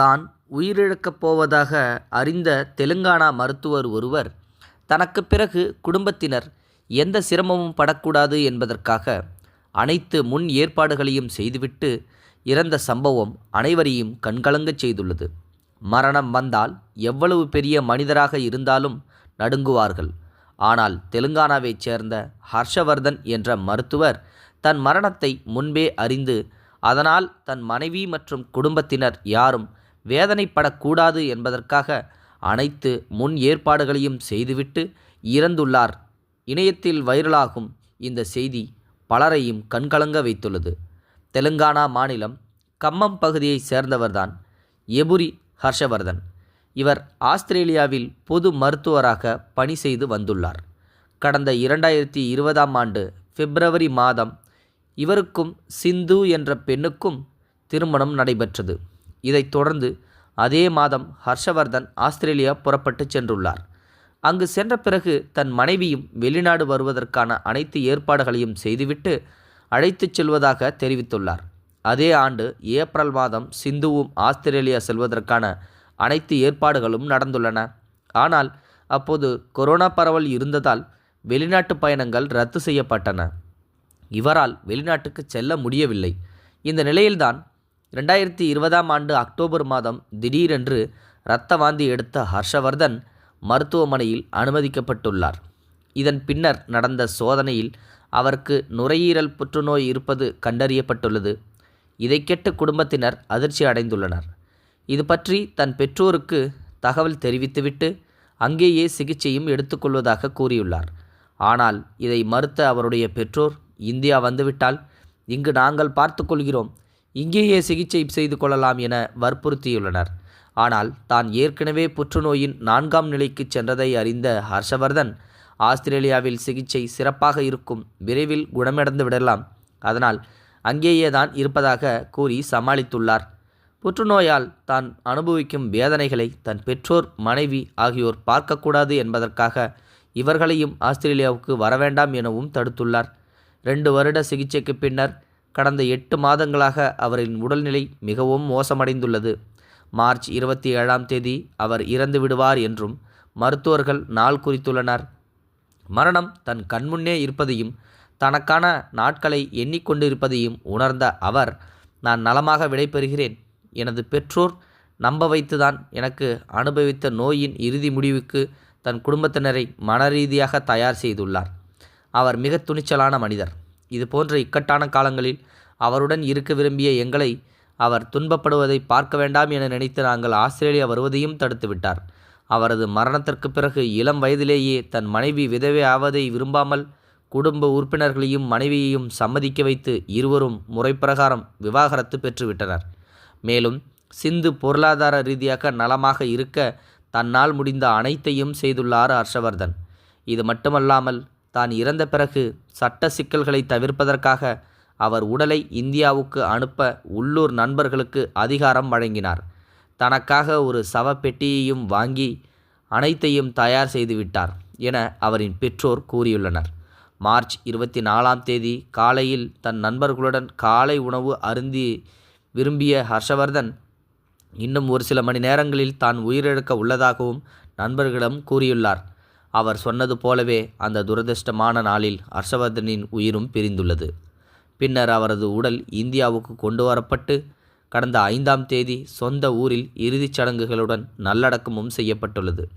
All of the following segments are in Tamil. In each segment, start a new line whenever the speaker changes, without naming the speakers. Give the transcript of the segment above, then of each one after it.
தான் உயிரிழக்கப் போவதாக அறிந்த தெலுங்கானா மருத்துவர் ஒருவர் தனக்கு பிறகு குடும்பத்தினர் எந்த சிரமமும் படக்கூடாது என்பதற்காக அனைத்து முன் ஏற்பாடுகளையும் செய்துவிட்டு இறந்த சம்பவம் அனைவரையும் கண்கலங்கச் செய்துள்ளது. மரணம் வந்தால் எவ்வளவு பெரிய மனிதராக இருந்தாலும் நடுங்குவார்கள். ஆனால் தெலுங்கானாவைச் சேர்ந்த ஹர்ஷவர்தன் என்ற மருத்துவர் தன் மரணத்தை முன்பே அறிந்து அதனால் தன் மனைவி மற்றும் குடும்பத்தினர் யாரும் வேதனைப்படக்கூடாது என்பதற்காக அனைத்து முன் ஏற்பாடுகளையும் செய்துவிட்டு இறந்துள்ளார். இணையத்தில் வைரலாகும் இந்த செய்தி பலரையும் கண்கலங்க வைத்துள்ளது. தெலுங்கானா மாநிலம் கம்மம் பகுதியைச் சேர்ந்தவர்தான் எபுரி ஹர்ஷவர்தன். இவர் ஆஸ்திரேலியாவில் பொது மருத்துவராக பணி செய்து வந்துள்ளார். கடந்த இரண்டாயிரத்தி இருபதாம் ஆண்டு பிப்ரவரி மாதம் இவருக்கும் சிந்து என்ற பெண்ணுக்கும் திருமணம் நடைபெற்றது. இதைத் தொடர்ந்து அதே மாதம் ஹர்ஷவர்தன் ஆஸ்திரேலியா புறப்பட்டு சென்றுள்ளார். அங்கு சென்ற பிறகு தன் மனைவியும் வெளிநாடு வருவதற்கான அனைத்து ஏற்பாடுகளையும் செய்துவிட்டு அழைத்துச் செல்வதாக தெரிவித்துள்ளார். அதே ஆண்டு ஏப்ரல் மாதம் சிந்துவும் ஆஸ்திரேலியா செல்வதற்கான அனைத்து ஏற்பாடுகளும் நடந்துள்ளன. ஆனால் அப்போது கொரோனா பரவல் இருந்ததால் வெளிநாட்டு பயணங்கள் ரத்து செய்யப்பட்டன. இவரால் வெளிநாட்டுக்கு செல்ல முடியவில்லை. இந்த நிலையில்தான் ரெண்டாயிரத்தி இருபதாம் ஆண்டு அக்டோபர் மாதம் திடீரென்று இரத்த வாந்தி எடுத்த ஹர்ஷவர்தன் மருத்துவமனையில் அனுமதிக்கப்பட்டுள்ளார். இதன் பின்னர் நடந்த சோதனையில் அவருக்கு நுரையீரல் புற்றுநோய் இருப்பது கண்டறியப்பட்டுள்ளது. இதை கேட்டு குடும்பத்தினர் அதிர்ச்சி அடைந்துள்ளனர். இது பற்றி தன் பெற்றோருக்கு தகவல் தெரிவித்துவிட்டு அங்கேயே சிகிச்சையும் எடுத்துக்கொள்வதாக கூறியுள்ளார். ஆனால் இதை மறுத்த அவருடைய பெற்றோர் இந்தியா வந்துவிட்டால் இங்கு நாங்கள் பார்த்துக்கொள்கிறோம் இங்கேயே சிகிச்சை செய்து கொள்ளலாம் என வற்புறுத்தியுள்ளனர். ஆனால் தான் ஏற்கனவே புற்றுநோயின் நான்காம் நிலைக்கு சென்றதை அறிந்த ஹர்ஷவர்தன் ஆஸ்திரேலியாவில் சிகிச்சை சிறப்பாக இருக்கும் விரைவில் குணமடைந்து விடலாம். அதனால் அங்கேயே தான் இருப்பதாக கூறி சமாளித்துள்ளார். புற்றுநோயால் தான் அனுபவிக்கும் வேதனைகளை தன் பெற்றோர் மனைவி ஆகியோர் பார்க்கக்கூடாது என்பதற்காக இவர்களையும் ஆஸ்திரேலியாவுக்கு வரவேண்டாம் எனவும் தடுத்துள்ளார். ரெண்டு வருட சிகிச்சைக்கு பின்னர் கடந்த எட்டு மாதங்களாக அவரின் உடல்நிலை மிகவும் மோசமடைந்துள்ளது. மார்ச் இருபத்தி ஏழாம் தேதி அவர் இறந்து விடுவார் என்றும் மருத்துவர்கள் நாள் குறித்துள்ளனர். மரணம் தன் கண்முன்னே இருப்பதையும் தனக்கான நாட்களை எண்ணிக்கொண்டிருப்பதையும் உணர்ந்த அவர் நான் நலமாக விடைபெறுகிறேன் எனது பெற்றோர் நம்ப வைத்துதான் எனக்கு அனுபவித்த நோயின் இறுதி முடிவுக்கு தன் குடும்பத்தினரை மனரீதியாக தயார் செய்துள்ளார். அவர் மிக துணிச்சலான மனிதர். இது போன்ற இக்கட்டான காலங்களில் அவருடன் இருக்க விரும்பிய எங்களை அவர் துன்பப்படுவதை பார்க்க வேண்டாம் என நினைத்து நாங்கள் ஆஸ்திரேலியா வருவதையும் தடுத்துவிட்டார் அவரது மரணத்திற்கு பிறகு இளம் வயதிலேயே தன் மனைவி விதவை ஆவதை விரும்பாமல் குடும்ப உறுப்பினர்களையும் மனைவியையும் சம்மதிக்க வைத்து இருவரும் முறைப்பிரகாரம் விவாகரத்து பெற்றுவிட்டனர் மேலும் சிந்து பொருளாதார ரீதியாக நலமாக இருக்க தன்னால் முடிந்த அனைத்தையும் செய்துள்ளார் ஹர்ஷவர்தன். இது மட்டுமல்லாமல் தான் இறந்த பிறகு சட்ட சிக்கல்களை தவிர்ப்பதற்காக அவர் உடலை இந்தியாவுக்கு அனுப்ப உள்ளூர் நண்பர்களுக்கு அதிகாரம் வழங்கினார். தனக்காக ஒரு சவப்பெட்டியையும் வாங்கி அனைத்தையும் தயார் செய்துவிட்டார் என அவரின் பெற்றோர் கூறியுள்ளனர். மார்ச் இருபத்தி நாலாம் தேதி காலையில் தன் நண்பர்களுடன் காலை உணவு அருந்தி விரும்பிய ஹர்ஷவர்தன் இன்னும் ஒரு சில மணி நேரங்களில் தான் உயிரிழக்க உள்ளதாகவும் நண்பர்களிடம் கூறியுள்ளார். அவர் சொன்னது போலவே அந்த துரதிர்ஷ்டமான நாளில் ஹர்ஷவர்தனின் உயிரும் பிரிந்துள்ளது. பின்னர் அவரது உடல் இந்தியாவுக்கு கொண்டு வரப்பட்டு கடந்த ஐந்தாம் தேதி சொந்த ஊரில் இறுதிச் சடங்குகளுடன் நல்லடக்கமும் செய்யப்பட்டுள்ளது.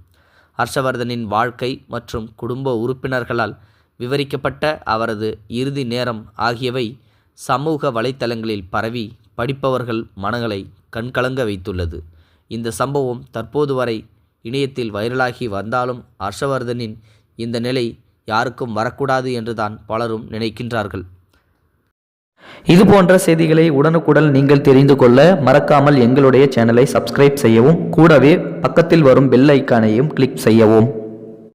ஹர்ஷவர்தனின் வாழ்க்கை மற்றும் குடும்ப உறுப்பினர்களால் விவரிக்கப்பட்ட அவரது இறுதி நேரம் ஆகியவை சமூக வலைத்தளங்களில் பரவி படிப்பவர்கள் மனங்களை கண்கலங்க வைத்துள்ளது. இந்த சம்பவம் தற்போது வரை இணையத்தில் வைரலாகி வந்தாலும் ஹர்ஷவர்தனின் இந்த நிலை யாருக்கும் வரக்கூடாது என்றுதான் பலரும் நினைக்கின்றார்கள்.
இது போன்ற செய்திகளை உடனுக்குடன் நீங்கள் தெரிந்து கொள்ள மறக்காமல் எங்களுடைய சேனலை சப்ஸ்கிரைப் செய்யவும் கூடவே பக்கத்தில் வரும் பெல் ஐக்கானையும் கிளிக் செய்யவும்.